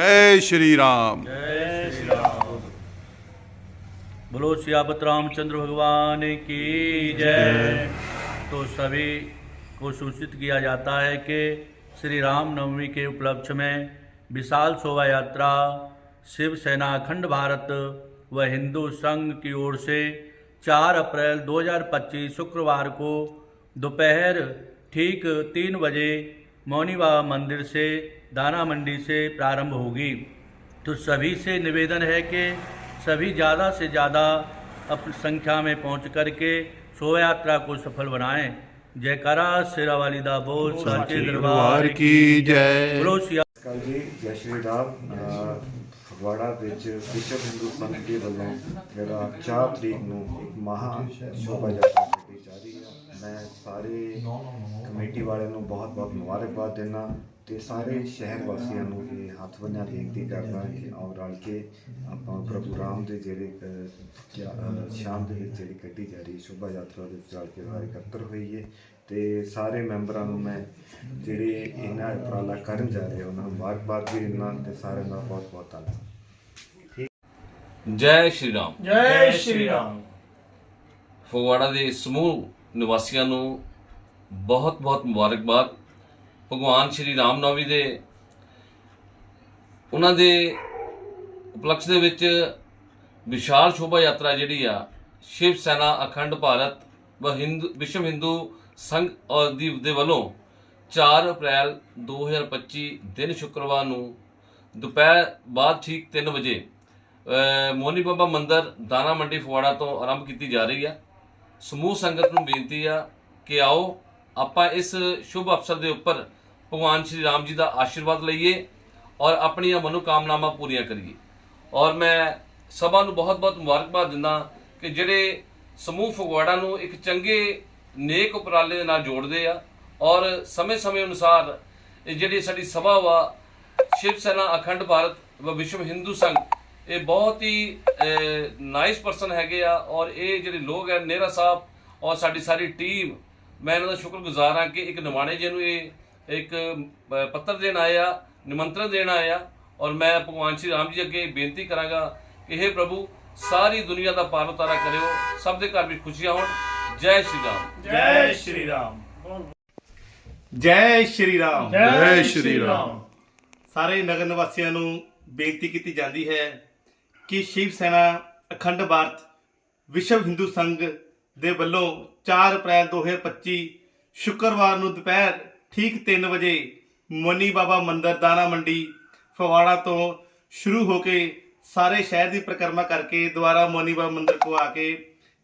जय श्री राम। जय श्री राम बोलो सियापत रामचंद्र भगवान की जय। तो सभी को सूचित किया जाता है कि श्री राम नवमी के उपलक्ष्य में विशाल शोभा यात्रा शिवसेना अखंड भारत व हिंदू संघ की ओर से 4 अप्रैल 2025 शुक्रवार को दोपहर ठीक तीन बजे मौनी बाबा मंदिर से दाना मंडी से प्रारंभ होगी तो सभी से निवेदन है कि सभी ज़्यादा से ज़्यादा अपनी संख्या में पहुंच करके शोभा यात्रा को सफल बनाएं जयकारा शेरा वाली दा बोल साचे दरबार दरबार की जय बोलो सिया ਕੱਲ ਜੀ ਜੈ ਸ਼੍ਰੀ ਰਾਮ ਅਹ ਫਗਵਾੜਾ ਵਿੱਚ ਵਿਸ਼ਵ ਹਿੰਦੂ ਸੰਘ ਦੇ ਵੱਲੋਂ ਜਿਹੜਾ 4 ਤਰੀਕ ਨੂੰ ਇੱਕ ਮਹਾ ਸ਼ੋਭਾ ਯਾਤਰਾ ਕੱਢੀ ਜਾ ਰਹੀ ਹੈ ਮੈਂ ਸਾਰੇ ਕਮੇਟੀ ਵਾਲਿਆਂ ਨੂੰ ਬਹੁਤ ਬਹੁਤ ਮੁਬਾਰਕਬਾਦ ਦਿੰਦਾ ਤੇ ਸਾਰੇ ਸ਼ਹਿਰ ਵਾਸੀਆਂ ਨੂੰ ਇਹ ਹੱਥ ਬੰਨਿਆ ਬੇਨਤੀ ਕਰਦਾ ਕਿ ਆਓ ਰਲ ਕੇ ਆਪਾਂ ਪ੍ਰਭੂ ਰਾਮ ਦੇ ਜਿਹੜੇ ਸ਼ਾਮ ਦੇ ਵਿੱਚ ਜਿਹੜੀ ਕੱਢੀ ਜਾ ਰਹੀ ਸ਼ੋਭਾ ਯਾਤਰਾ ਦੇ ਵਿੱਚ ਰਲ ਕੇ ਸਾਰੇ ਇਕੱਤਰ ਹੋਈਏ ਤੇ ਸਾਰੇ ਮੈਂਬਰਾਂ ਨੂੰ ਮੈਂ ਜਿਹੜੇ ਇਹਨਾਂ ਉਪਰਾਲਾ ਕਰਨ ਜਾ ਰਹੇ ਉਹਨਾਂ ਨੂੰ ਮੁਬਾਰਕਬਾਦ ਵੀ ਦਿੰਦਾ ਤੇ ਸਾਰਿਆਂ ਦਾ ਬਹੁਤ ਬਹੁਤ ਧੰਨਵਾਦ। ਜੈ ਸ਼੍ਰੀ ਰਾਮ। ਜੈ ਸ਼੍ਰੀ ਰਾਮ। ਫਗਵਾੜਾ ਦੇ ਸਮੂਹ ਨਿਵਾਸੀਆਂ ਨੂੰ ਬਹੁਤ ਬਹੁਤ ਮੁਬਾਰਕਬਾਦ। ਭਗਵਾਨ ਸ਼੍ਰੀ ਰਾਮ ਨਵਮੀ ਦੇ ਉਹਨਾਂ ਦੇ ਉਪਲਕਸ਼ ਦੇ ਵਿੱਚ ਵਿਸ਼ਾਲ ਸ਼ੋਭਾ ਯਾਤਰਾ ਜਿਹੜੀ ਆ, ਸ਼ਿਵ ਸੈਨਾ ਅਖੰਡ ਭਾਰਤ ਵ ਹਿੰਦੂ, ਵਿਸ਼ਵ ਹਿੰਦੂ ਸੰਘ ਔਰ ਦੀ ਦੇ ਵੱਲੋਂ 4 ਅਪ੍ਰੈਲ 2025 ਦਿਨ ਸ਼ੁੱਕਰਵਾਰ ਨੂੰ ਦੁਪਹਿਰ ਬਾਅਦ ਠੀਕ 3 ਵਜੇ ਮੋਨੀ ਬਾਬਾ ਮੰਦਿਰ ਦਾਣਾ ਮੰਡੀ ਫਗਵਾੜਾ ਤੋਂ ਆਰੰਭ ਕੀਤੀ ਜਾ ਰਹੀ ਹੈ ਸਮੂਹ ਸੰਗਤ ਨੂੰ ਬੇਨਤੀ ਆ ਕਿ ਆਓ, ਆਪਾਂ ਇਸ ਸ਼ੁਭ ਅਵਸਰ ਦੇ ਉੱਪਰ ਭਗਵਾਨ ਸ਼੍ਰੀ ਰਾਮ ਜੀ ਦਾ ਆਸ਼ੀਰਵਾਦ ਲਈਏ ਔਰ ਆਪਣੀਆਂ ਮਨੋਕਾਮਨਾਵਾਂ ਪੂਰੀਆਂ ਕਰੀਏ। ਔਰ ਮੈਂ ਸਭਾ ਨੂੰ ਬਹੁਤ-ਬਹੁਤ ਮੁਬਾਰਕਬਾਦ ਦਿੰਦਾ ਕਿ ਜਿਹੜੇ ਸਮੂਹ ਫਗਵਾੜਾ ਨੂੰ ਇੱਕ ਚੰਗੇ ਨੇਕ ਉਪਰਾਲੇ ਦੇ ਨਾਲ ਜੋੜਦੇ ਆ ਔਰ ਸਮੇਂ-ਸਮੇਂ ਅਨੁਸਾਰ ਇਹ ਜਿਹੜੀ ਸਾਡੀ ਸਭਾ ਵਾ, ਸ਼ਿਵ ਸੈਨਾ ਅਖੰਡ ਭਾਰਤ ਵ, ਵਿਸ਼ਵ ਹਿੰਦੂ ਸੰਘ ਇਹ ਬਹੁਤ ਹੀ ਨਾਈਸ ਪਰਸਨ ਹੈਗੇ ਆ ਔਰ ਇਹ ਜਿਹੜੇ ਲੋਕ ਹੈ ਨੇਰਾ ਸਾਹਿਬ ਔਰ ਸਾਡੀ ਸਾਰੀ ਟੀਮ ਮੈਂ ਇਹਨਾਂ ਦਾ ਸ਼ੁਕਰਗੁਜ਼ਾਰ ਹਾਂ ਕਿ ਇੱਕ ਨਿਮਾਣੇ ਜੀ ਨੂੰ ਇਹ ਇੱਕ ਪੱਤਰ ਦੇਣ ਆਇਆ ਨਿਮੰਤਰਣ ਦੇਣ ਆਇਆ ਔਰ ਮੈਂ ਭਗਵਾਨ ਸ਼੍ਰੀ ਰਾਮ ਜੀ ਅੱਗੇ ਬੇਨਤੀ ਕਰਾਂਗਾ ਕਿ हे ਪ੍ਰਭੂ ਸਾਰੀ ਦੁਨੀਆ ਦਾ ਪਾਰ ਉਤਾਰਾ ਕਰਿਓ ਸਭ ਦੇ ਘਰ ਵਿੱਚ ਖੁਸ਼ੀਆਂ ਹੋਣ। ਜੈ ਸ਼੍ਰੀ ਰਾਮ। ਜੈ ਸ਼੍ਰੀ ਰਾਮ। ਜੈ ਸ਼੍ਰੀ ਰਾਮ। ਜੈ ਸ਼੍ਰੀ ਰਾਮ। ਸਾਰੇ ਨਗਰ ਨਿਵਾਸੀਆਂ ਨੂੰ ਬੇਨਤੀ ਕੀਤੀ ਜਾਂਦੀ ਹੈ ਕਿ ਸ਼ਿਵ ਸੈਨਾ ਅਖੰਡ ਭਾਰਤ ਵਿਸ਼ਵ ਹਿੰਦੂ ਸੰਘ ਦੇ ਵੱਲੋਂ 4 ਅਪ੍ਰੈਲ 2025 ਸ਼ੁੱਕਰਵਾਰ ਨੂੰ ਦੁਪਹਿਰ ਠੀਕ 3 ਵਜੇ ਮੋਨੀ ਬਾਬਾ ਮੰਦਰ ਦਾਣਾ ਮੰਡੀ ਫਵਾੜਾ ਤੋਂ ਸ਼ੁਰੂ ਹੋ ਕੇ ਸਾਰੇ ਸ਼ਹਿਰ ਦੀ ਪਰਿਕਰਮਾ ਕਰਕੇ ਦੁਆਰਾ ਮੋਨੀ ਬਾਬਾ ਮੰਦਰ ਕੋ ਆ ਕੇ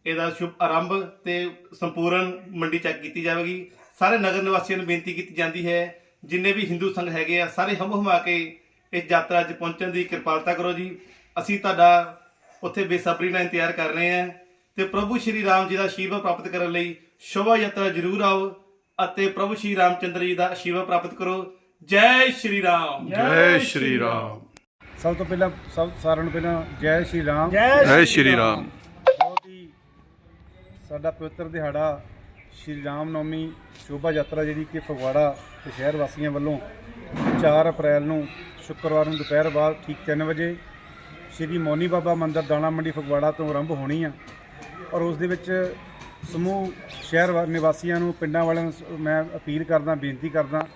ਇਹਦਾ ਸ਼ੁਭ ਆਰੰਭ ਤੇ ਸੰਪੂਰਨ ਮੰਡੀ ਚੈੱਕ ਕੀਤੀ ਜਾਵੇਗੀ। ਸਾਰੇ ਨਗਰ ਨਿਵਾਸੀਆਂ ਨੂੰ ਬੇਨਤੀ ਕੀਤੀ ਜਾਂਦੀ ਹੈ, ਜਿੰਨੇ ਵੀ ਹਿੰਦੂ ਸੰਘ ਹੈਗੇ ਆ, ਸਾਰੇ ਹਮ ਹਮਾ ਕੇ ਇਸ ਯਾਤਰਾ 'ਚ ਪਹੁੰਚਣ ਦੀ ਕਿਰਪਾਲਤਾ ਕਰੋ ਜੀ। ਅਸੀਂ ਤੁਹਾਡਾ ਉੱਥੇ ਬੇਸਬਰੀ ਨਾਲ ਇੰਤਜ਼ਾਰ ਕਰ ਰਹੇ ਹਾਂ ਤੇ ਪ੍ਰਭੂ ਸ਼੍ਰੀ ਰਾਮ ਜੀ ਦਾ ਆਸ਼ੀਰਵਾਦ ਪ੍ਰਾਪਤ ਕਰਨ ਲਈ ਸ਼ੋਭਾ ਯਾਤਰਾ ਜ਼ਰੂਰ ਆਓ ਅਤੇ ਪ੍ਰਭੂ ਸ਼੍ਰੀ ਰਾਮ ਚੰਦਰ ਜੀ ਦਾ ਆਸ਼ੀਰਵਾਦ ਪ੍ਰਾਪਤ ਕਰੋ। ਜੈ ਸ਼੍ਰੀ ਰਾਮ। ਜੈ ਸ਼੍ਰੀ ਰਾਮ। ਸਭ ਤੋਂ ਪਹਿਲਾਂ ਸਭ ਸਾਰਿਆਂ ਨੂੰ ਪਹਿਲਾਂ ਜੈ ਸ਼੍ਰੀ ਰਾਮ। ਜੈ ਸ਼੍ਰੀ ਰਾਮ। ਬਹੁਤ ਹੀ ਸਾਡਾ ਪਵਿੱਤਰ ਦਿਹਾੜਾ ਸ਼੍ਰੀ ਰਾਮ ਨੌਮੀ ਸ਼ੋਭਾ ਯਾਤਰਾ ਜਿਹੜੀ ਕਿ ਫਗਵਾੜਾ ਤੇ ਸ਼ਹਿਰ ਵਾਸੀਆਂ ਵੱਲੋਂ 4 ਅਪ੍ਰੈਲ ਨੂੰ ਸ਼ੁੱਕਰਵਾਰ ਨੂੰ ਦੁਪਹਿਰ ਬਾਅਦ ਠੀਕ 3 ਵਜੇ ਸ਼੍ਰੀ ਮੋਨੀ ਬਾਬਾ ਮੰਦਿਰ ਦਾਣਾ ਮੰਡੀ ਫਗਵਾੜਾ ਤੋਂ ਆਰੰਭ ਹੋਣੀ ਆ। ਔਰ ਉਸ ਦੇ ਵਿੱਚ ਸਮੂਹ ਸ਼ਹਿਰ ਵਾ- ਨਿਵਾਸੀਆਂ ਨੂੰ, ਪਿੰਡਾਂ ਵਾਲਿਆਂ ਨੂੰ ਸ- ਮੈਂ ਅਪੀਲ ਕਰਦਾ, ਬੇਨਤੀ ਕਰਦਾ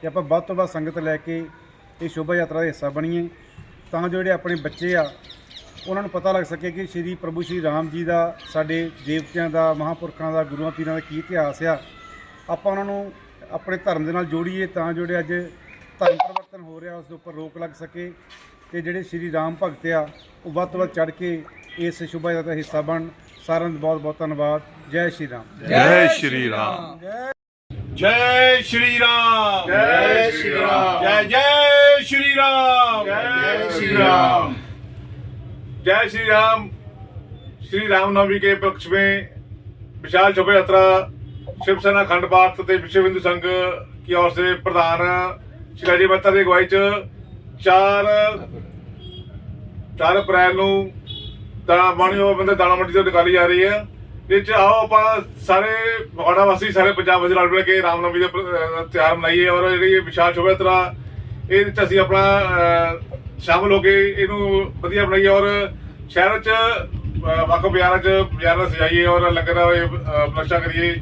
ਕਿ ਆਪਾਂ ਵੱਧ ਤੋਂ ਵੱਧ ਸੰਗਤ ਲੈ ਕੇ ਇਹ ਸ਼ੋਭਾ ਯਾਤਰਾ ਦਾ ਹਿੱਸਾ ਬਣੀਏ ਤਾਂ ਜੋ ਜਿਹੜੇ ਆਪਣੇ ਬੱਚੇ ਆ, ਉਹਨਾਂ ਨੂੰ ਪਤਾ ਲੱਗ ਸਕੇ ਕਿ ਸ਼੍ਰੀ ਪ੍ਰਭੂ ਸ਼੍ਰੀ ਰਾਮ ਜੀ ਦਾ, ਸਾਡੇ ਦੇਵਤਿਆਂ ਦਾ, ਮਹਾਪੁਰਖਾਂ ਦਾ, ਗੁਰੂਆਂ ਪੀਰਾਂ ਦਾ ਕੀ ਇਤਿਹਾਸ ਆ। ਆਪਾਂ ਉਹਨਾਂ ਨੂੰ ਆਪਣੇ ਧਰਮ ਦੇ ਨਾਲ ਜੋੜੀਏ ਤਾਂ ਜੋ ਜਿਹੜੇ ਅੱਜ ਧਰਮ ਪਰਿਵਰਤਨ ਹੋ ਰਿਹਾ, ਉਸ ਦੇ ਉੱਪਰ ਰੋਕ ਲੱਗ ਸਕੇ। ਤੇ ਜਿਹੜੇ ਸ਼੍ਰੀ ਰਾਮ ਭਗਤ ਆ ਉਹ ਵੱਧ ਤੋਂ ਵੱਧ ਚੜ ਕੇ ਇਸ ਸ਼ੁਭ ਦਾ ਹਿੱਸਾ ਬਣ। ਸਾਰਿਆਂ ਦਾ ਬਹੁਤ ਬਹੁਤ ਧੰਨਵਾਦ। ਜੈ ਸ਼੍ਰੀ ਰਾਮ। ਜੈ ਸ਼੍ਰੀ ਰਾਮ। ਜੈ ਸ਼੍ਰੀ ਰਾਮ। ਜੈ ਸ਼੍ਰੀ ਰਾਮ। ਜੈ ਜੈ ਸ਼੍ਰੀ ਰਾਮ। ਜੈ ਸ਼੍ਰੀ ਰਾਮ। जय श्री राम श्री रामनवमी के पक्ष में विशाल शोभा यात्रा शिवसेना अखंड भारत विश्व हिंदू संघ की ओर से प्रधान शिवाजी महत्ता की अगुवाई च 4 4 ਅਪ੍ਰੈਲ ਨੂੰ ਦਾਣਾ ਬਾਣੀ ਉਹ ਬੰਦੇ ਦਾਣਾ ਮੰਡੀ ਤੋਂ ਨਿਕਾਲੀ ਜਾ ਰਹੀ ਹੈ। ਇਹ ਚ ਆਓ ਆਪਾਂ ਸਾਰੇ ਮਹਾੜਾ ਵਾਸੀ ਸਾਰੇ ਪੰਜਾਬ ਵਾਸੀ ਰਲ ਮਿਲ ਕੇ ਰਾਮਨਵਮੀ ਦਾ ਪ- ਤਿਉਹਾਰ ਮਨਾਈਏ ਔਰ ਜਿਹੜੀ ਇਹ ਵਿਸ਼ਾਲ ਸ਼ੋਭਾ ਯਾਤਰਾ ਇਹ ਵਿੱਚ ਅਸੀਂ ਆਪਣਾ ਸ਼ਾਮਲ ਹੋ ਕੇ ਇਹਨੂੰ ਵਧੀਆ ਬਣਾਈਏ ਔਰ ਸ਼ਹਿਰ 'ਚ ਅਹ, ਵੱਖ ਬਾਜ਼ਾਰਾਂ 'ਚ ਬਾਜ਼ਾਰਾਂ ਸਜਾਈਏ ਔਰ ਲੰਗਰ ਨਕਸ਼ਾ ਕਰੀਏ।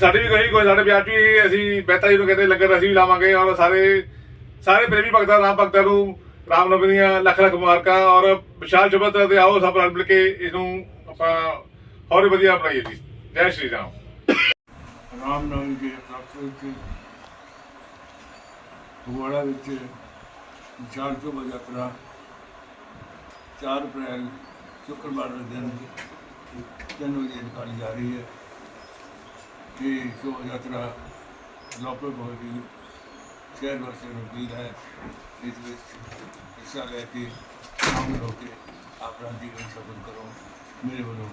ਸਾਡੀ ਵੀ ਕਹੀ ਕੋਈ ਸਾਡੇ ਵਿਆਹ 'ਚ ਵੀ ਅਸੀਂ ਬਹਿਤਾ ਜੀ ਨੂੰ ਕਹਿੰਦੇ ਲੰਗਰ ਅਸੀਂ ਵੀ ਲਾਵਾਂਗੇ ਔਰ ਸਾਰੇ ਸਾਰੇ ਪ੍ਰੇਮੀ ਭਗਤਾਂ, ਰਾਮ ਭਗਤਾਂ ਨੂੰ ਰਾਮ ਨਵਮੀ ਦੀਆਂ ਲੱਖ ਲੱਖ ਮੁਬਾਰਕਾਂ ਔਰ ਵਿਸ਼ਾਲ ਸ਼ੁਭਤ ਤੇ ਆਓ ਸਭ ਰਲ ਮਿਲ ਕੇ ਇਹਨੂੰ ਆਪਾਂ ਹੋਰ ਵਧੀਆ ਬਣਾਈਏ ਜੀ। ਜੈ ਸ਼੍ਰੀ ਰਾਮ। ਰਾਮਨਵਮੀ ਦੇ ਉਪਲਕਸ਼ ਵਿੱਚ ਫਗਵਾੜਾ ਵਿੱਚ ਵਿਸ਼ਾਲ ਸ਼ੋਭਾ ਯਾਤਰਾ 4 ਅਪ੍ਰੈਲ, ਸ਼ੁੱਕਰਵਾਰ ਦੇ ਦਿਨ ਤਿੰਨ ਵਜੇ ਨਿਕਾਲੀ ਜਾ ਰਹੀ ਹੈ। ਇਹ ਸ਼ੋਭਾ ਯਾਤਰਾ ਲੋਕਲ ਬਹੁਤ ਹੀ शेर व उम्मीद है। इसमें हिस्सा लेके शामिल होके अपना जीवन सफल करो, मेरे बोलो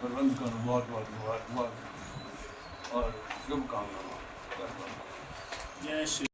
प्रबंध करो बहुत बहुत मुबारकबाद और शुभकामना जय श्री